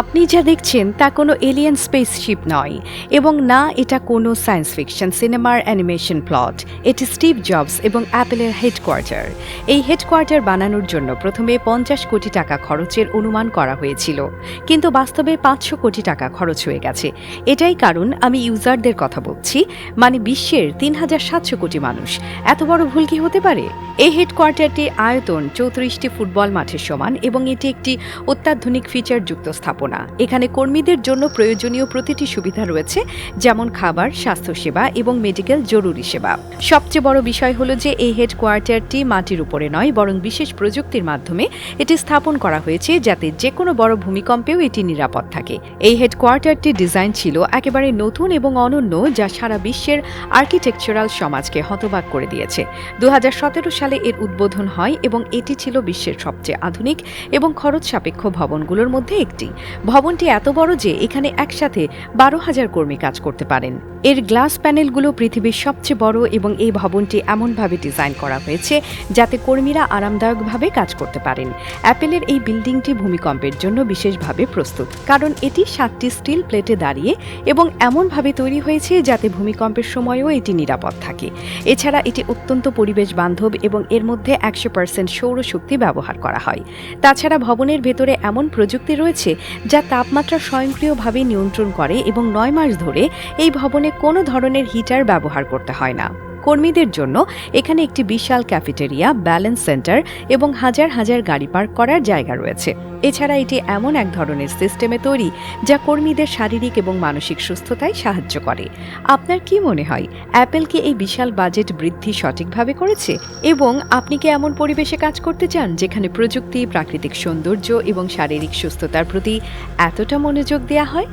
আপনি যা দেখছেন তা কোনো এলিয়েন স্পেসশিপ নয় এবং না এটা কোনো সায়েন্স ফিকশন সিনেমার অ্যানিমেশন প্লট এটি স্টিভ জবস এবং অ্যাপেলের হেডকোয়ার্টার এই হেডকোয়ার্টার বানানোর জন্য প্রথমে পঞ্চাশ কোটি টাকা খরচের অনুমান করা হয়েছিল। কিন্তু বাস্তবে পাঁচশো কোটি টাকা খরচ হয়ে গেছে। এটাই কারণ আমি ইউজারদের কথা বলছি মানে বিশ্বের তিন হাজার সাতশো কোটি মানুষ। এত বড় ভুল কি হতে পারে? এই হেডকোয়ার্টারটি আয়তন চৌত্রিশটি ফুটবল মাঠের সমান এবং এটি একটি অত্যাধুনিক ফিচারযুক্ত স্থাপনা। এখানে কর্মীদের জন্য প্রয়োজনীয় প্রতিটি সুবিধা রয়েছে, যেমন খাবার, স্বাস্থ্যসেবা এবং মেডিকেল জরুরি সেবা। সবচেয়ে বড় বিষয় হলো যে, এই হেডকোয়ার্টারটি মাটির উপরে নয়, বরং বিশেষ প্রযুক্তির মাধ্যমে এটি স্থাপন করা হয়েছে যাতে যে কোনো বড় ভূমিকম্পেও এটি নিরাপদ থাকে। এই হেডকোয়ার্টারটির ডিজাইন ছিল একেবারে নতুন এবং অনন্য, যা সারা বিশ্বের আর্কিটেকচারাল সমাজকে হতবাক করে দিয়েছে। দু হাজার সতেরো সালে এর উদ্বোধন হয় এবং এটি ছিল বিশ্বের সবচেয়ে আধুনিক এবং খরচ সাপেক্ষ ভবনগুলোর মধ্যে একটি। ভবনটি এত বড় যে এখানে একসাথে বারো হাজার কর্মী কাজ করতে পারেন। এর গ্লাস প্যানেলগুলো পৃথিবীর সবচেয়ে বড় এবং এই ভবনটি এমনভাবে ডিজাইন করা হয়েছে যাতে কর্মীরা আরামদায়কভাবে কাজ করতে পারেন। অ্যাপেলের এই বিল্ডিংটি ভূমিকম্পের জন্য বিশেষভাবে প্রস্তুত, কারণ এটি সাতটি স্টিল প্লেটে দাঁড়িয়ে এবং এমনভাবে তৈরি হয়েছে যাতে ভূমিকম্পের সময়ও এটি নিরাপদ থাকে। এছাড়া এটি অত্যন্ত পরিবেশ বান্ধব এবং এর মধ্যে একশো পার্সেন্ট সৌরশক্তি ব্যবহার করা হয়। তাছাড়া ভবনের ভেতরে এমন প্রযুক্তি রয়েছে যা তাপমাত্রা স্বয়ংক্রিয়ভাবে নিয়ন্ত্রণ করে এবং নয় মাস ধরে এই ভবনে কোনো ধরনের হিটার ব্যবহার করতে হয় না। কর্মীদের জন্য এখানে একটি বিশাল ক্যাফেটেরিয়া, ব্যালেন্স সেন্টার এবং হাজার হাজার গাড়ি পার্ক করার জায়গা রয়েছে। এছাড়া এটি এমন এক ধরনের সিস্টেমে তৈরি যা কর্মীদের শারীরিক এবং মানসিক সুস্থতায় সাহায্য করে। আপনার কি মনে হয়, অ্যাপেল কি এই বিশাল বাজেট বৃদ্ধি সঠিকভাবে করেছে? এবং আপনি কি এমন পরিবেশে কাজ করতে চান যেখানে প্রযুক্তি, প্রাকৃতিক সৌন্দর্য এবং শারীরিক সুস্থতার প্রতি এতটা মনোযোগ দেওয়া হয়?